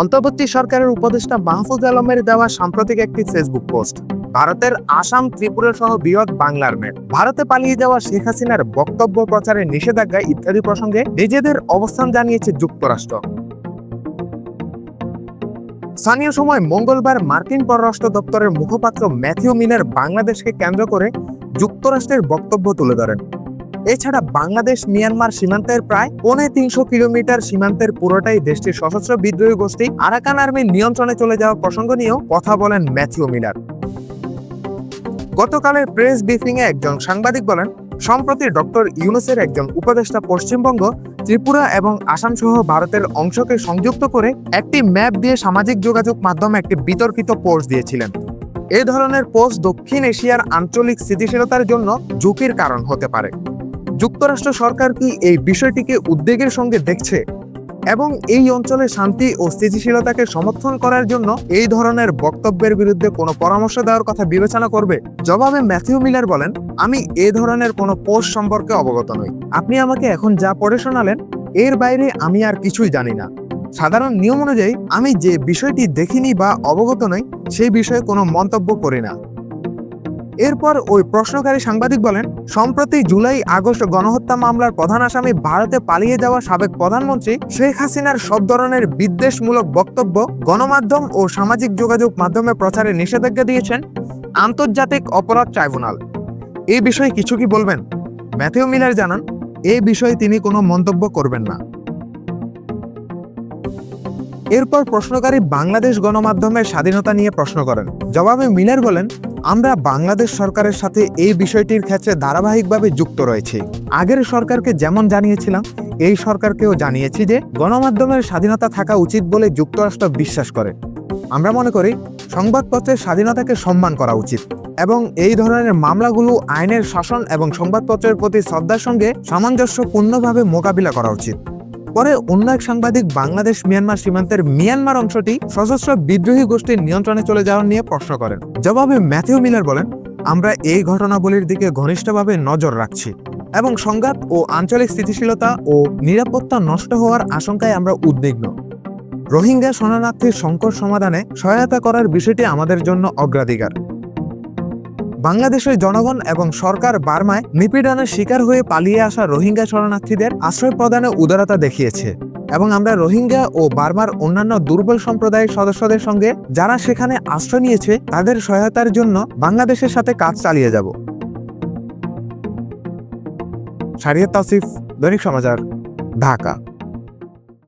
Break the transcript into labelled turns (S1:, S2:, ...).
S1: অন্তর্বর্তী সরকারের উপদেষ্টা মাহফুজ আলমের দেওয়া সাম্প্রতিক একটি ফেসবুক পোস্ট ভারতের আসাম, ত্রিপুরা সহ বৃহৎ বাংলার মেয়ে ভারতে পালিয়ে যাওয়া শেখ হাসিনার বক্তব্য প্রচারের নিষেধাজ্ঞা ইত্যাদি প্রসঙ্গে নিজেদের অবস্থান জানিয়েছে যুক্তরাষ্ট্র। স্থানীয় সময় মঙ্গলবার মার্কিন পররাষ্ট্র দপ্তরের মুখপাত্র ম্যাথিউ মিনার বাংলাদেশকে কেন্দ্র করে যুক্তরাষ্ট্রের বক্তব্য তুলে ধরেন। এছাড়া বাংলাদেশ, মিয়ানমার সীমান্তের প্রায় পৌনে তিনশো কিলোমিটার সীমান্তের পুরোটাই দেশটির সশস্ত্র বিদ্রোহী গোষ্ঠী আরাকান আর্মির নিয়ন্ত্রণে চলে যাওয়া প্রসঙ্গ নিয়েও কথা বলেন ম্যাথিউ মিলার। গতকালের প্রেস ব্রিফিং এ একজন সাংবাদিক বলেন, সম্প্রতি ডক্টর ইউনুসের একজন উপদেষ্টা পশ্চিমবঙ্গ, ত্রিপুরা এবং আসাম সহ ভারতের অংশকে সংযুক্ত করে একটি ম্যাপ দিয়ে সামাজিক যোগাযোগ মাধ্যমে একটি বিতর্কিত পোস্ট দিয়েছিলেন। এ ধরনের পোস্ট দক্ষিণ এশিয়ার আঞ্চলিক স্থিতিশীলতার জন্য ঝুঁকির কারণ হতে পারে। যুক্তরাষ্ট্র সরকার কি এই বিষয়টিকে উদ্বেগের সঙ্গে দেখছে? এবং এই অঞ্চলে শান্তি ও স্থিতিশীলতাকে সমর্থন করার জন্য এই ধরনের বক্তব্যের বিরুদ্ধে কোনো পরামর্শ দেওয়ার কথা বিবেচনা করবে? জবাবে ম্যাথিউ মিলার বলেন, আমি এ ধরনের কোনো পোস্ট সম্পর্কে অবগত নই। আপনি আমাকে এখন যা পড়ে শোনালেন, এর বাইরে আমি আর কিছুই জানি না। সাধারণ নিয়ম অনুযায়ী, আমি যে বিষয়টি দেখিনি বা অবগত নই, সেই বিষয়ে কোনো মন্তব্য করি না। এরপর ওই প্রশ্নকারী সাংবাদিক বলেন, সম্প্রতি জুলাই আগস্ট গণহত্যা মামলার প্রধান আসামি ভারতে পালিয়ে যাওয়া সাবেক প্রধানমন্ত্রী শেখ হাসিনার সব ধরনের বিদ্বেষমূলক বক্তব্য গণমাধ্যম ও সামাজিক যোগাযোগ মাধ্যমে প্রচারে নিষেধাজ্ঞা দিয়েছেন আন্তর্জাতিক অপরাধ ট্রাইব্যুনাল। এই বিষয়ে কিছু কি বলবেন? ম্যাথিউ মিলার জানান এই বিষয়ে তিনি কোনো মন্তব্য করবেন না। এরপর প্রশ্নকারী বাংলাদেশ গণমাধ্যমের স্বাধীনতা নিয়ে প্রশ্ন করেন। জবাবে মিলার বলেন আমরা বাংলাদেশ সরকারের সাথে এই বিষয়টির ক্ষেত্রে ধারাবাহিকভাবে যুক্ত রয়েছে। আগের সরকারকে যেমন জানিয়েছিলাম, এই সরকারকেও জানিয়েছি যে গণমাধ্যমের স্বাধীনতা থাকা উচিত বলে যুক্তরাষ্ট্র বিশ্বাস করে। আমরা মনে করি সংবাদপত্রের স্বাধীনতাকে সম্মান করা উচিত এবং এই ধরনের মামলাগুলো আইনের শাসন এবং সংবাদপত্রের প্রতি শ্রদ্ধার সঙ্গে সামঞ্জস্যপূর্ণভাবে মোকাবিলা করা উচিত। পরে অন্য এক সাংবাদিক বাংলাদেশ মিয়ানমার সীমান্তের মিয়ানমার অংশটি সশস্ত্র বিদ্রোহী গোষ্ঠীর নিয়ন্ত্রণে চলে যাওয়ার নিয়ে প্রশ্ন করেন। জবাবে ম্যাথিউ মিলার বলেন, আমরা এই ঘটনাবলীর দিকে ঘনিষ্ঠভাবে নজর রাখছি এবং সংঘাত ও আঞ্চলিক স্থিতিশীলতা ও নিরাপত্তা নষ্ট হওয়ার আশঙ্কায় আমরা উদ্বিগ্ন। রোহিঙ্গা শরণার্থীর সংকট সমাধানে সহায়তা করার বিষয়টি আমাদের জন্য অগ্রাধিকার। বাংলাদেশের জনগণ এবং সরকার বার্মায় নিপীড়নের শিকার হয়ে পালিয়ে আসা রোহিঙ্গা শরণার্থীদের আশ্রয় প্রদানে উদারতা দেখিয়েছে। এবং আমরা রোহিঙ্গা ও বার্মার অন্যান্য দুর্বল সম্প্রদায়ের সদস্যদের সঙ্গে যারা সেখানে আশ্রয় নিয়েছে, তাদের সহায়তার জন্য বাংলাদেশের সাথে কাজ চালিয়ে যাব। শারিয়াত তাসিফ, দৈনিক সমাচার, ঢাকা।